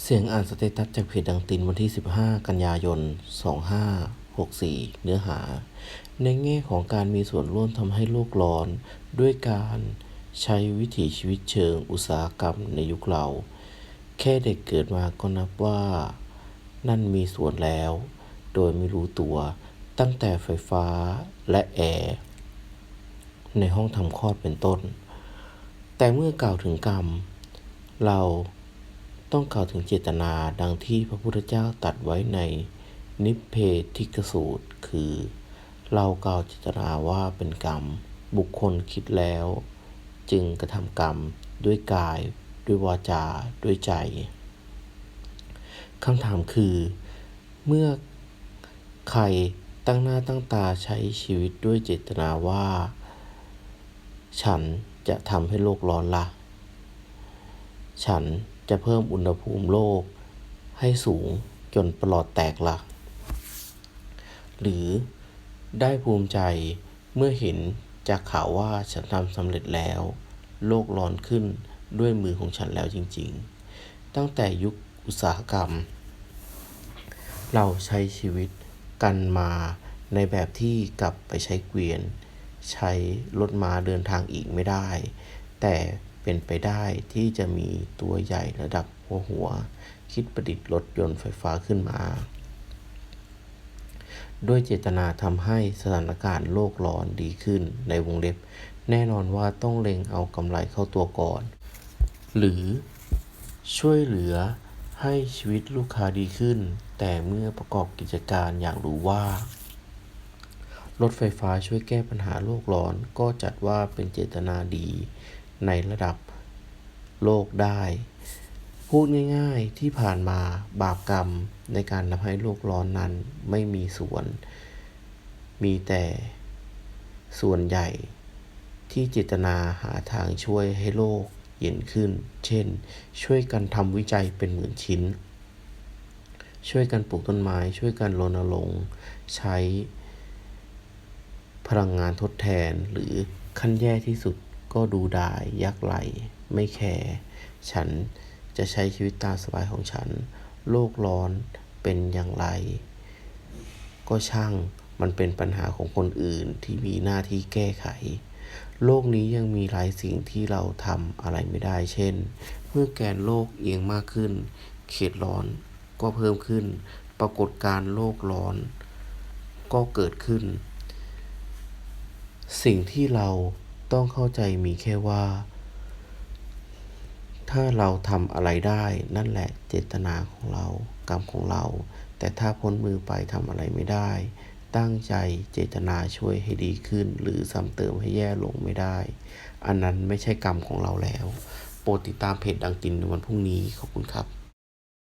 เสียงอ่านสเตตัสจากเพจดังตินวันที่ 15 กันยายน 2564 เนื้อหา ในแง่ของการมีส่วนร่วมทำให้โลกร้อน ด้วยการใช้วิถีชีวิตเชิงอุตสาหกรรมในยุคเรา แค่เด็กเกิดมาก็นับว่า นั่นมีส่วนแล้ว โดยไม่รู้ตัว ตั้งแต่ไฟฟ้าและแอร์ในห้องทำคลอดเป็นต้น แต่เมื่อกล่าวถึงกรรม เรา ต้องกล่าวถึงเจตนาดังที่พระพุทธเจ้าตรัสไว้ในนิพเพทิกสูตร คือ เรากล่าวเจตนาว่าเป็นกรรม บุคคลคิดแล้ว จึงกระทำกรรมด้วยกาย ด้วยวาจา ด้วยใจคำถามคือ เมื่อใครตั้งหน้าตั้งตาใช้ชีวิตด้วยเจตนาว่า ฉันจะทำให้โลกร้อนละ ฉัน จะเพิ่มอุณหภูมิโลกให้สูงจนประหลอดแตกล่ะหรือได้ภูมิใจเมื่อเห็นจากข่าวว่าฉันทำสำเร็จแล้ว โลกร้อนขึ้นด้วยมือของฉันแล้วจริงๆ ตั้งแต่ยุคอุตสาหกรรม เราใช้ชีวิตกันมาในแบบที่กลับไปใช้เกวียน ใช้รถม้าเดินทางอีกไม่ได้ แต่ เป็นไปได้ที่จะมีตัวใหญ่ระดับหัวหัว คิดประดิษฐ์รถยนต์ไฟฟ้าขึ้นมา ด้วยเจตนาทำให้สถานการณ์โลกร้อนดีขึ้นในวงเล็บ แน่นอนว่าต้องเล็งเอากำไรเข้าตัวก่อน หรือช่วยเหลือให้ชีวิตลูกค้าดีขึ้น แต่เมื่อประกอบกิจการอย่างรู้ว่า รถไฟฟ้าช่วยแก้ปัญหาโลกร้อนก็จัดว่าเป็นเจตนาดี ในระดับโลกได้ พูดง่ายๆที่ผ่านมาบาปกรรมในการทำให้โลกร้อนนั้นไม่มีส่วน มีแต่ส่วนใหญ่ที่เจตนาหาทางช่วยให้โลกเย็นขึ้น เช่น ช่วยกันทำวิจัยเป็นหมื่นชิ้น ช่วยกันปลูกต้นไม้ ช่วยกันรณรงค์ใช้พลังงานทดแทนหรือขั้นแย่ที่สุด ก็ดูดาย ยักไหล ไม่แคร์ฉันจะใช้ชีวิตตามสบายของฉัน โลกร้อนเป็นอย่างไร ก็ช่างมันเป็นปัญหาของคนอื่นที่มีหน้าที่แก้ไข โลกนี้ยังมีหลายสิ่งที่เราทำอะไรไม่ได้ เช่น เมื่อแกนโลกเอียงมากขึ้น เขตร้อนก็เพิ่มขึ้น ปรากฏการโลกร้อน ก็เกิดขึ้น สิ่งที่เรา ต้องเข้าใจมีแค่ว่า ถ้าเราทำอะไรได้นั่นแหละเจตนาของเรา กรรมของเรา แต่ถ้าพ้นมือไปทำอะไรไม่ได้ ตั้งใจเจตนาช่วยให้ดีขึ้น หรือซ้ำเติมให้แย่ลงไม่ได้ อันนั้นไม่ใช่กรรมของเราแล้ว โปรดติดตามเพจดังตินในวันพรุ่งนี้ขอบคุณครับ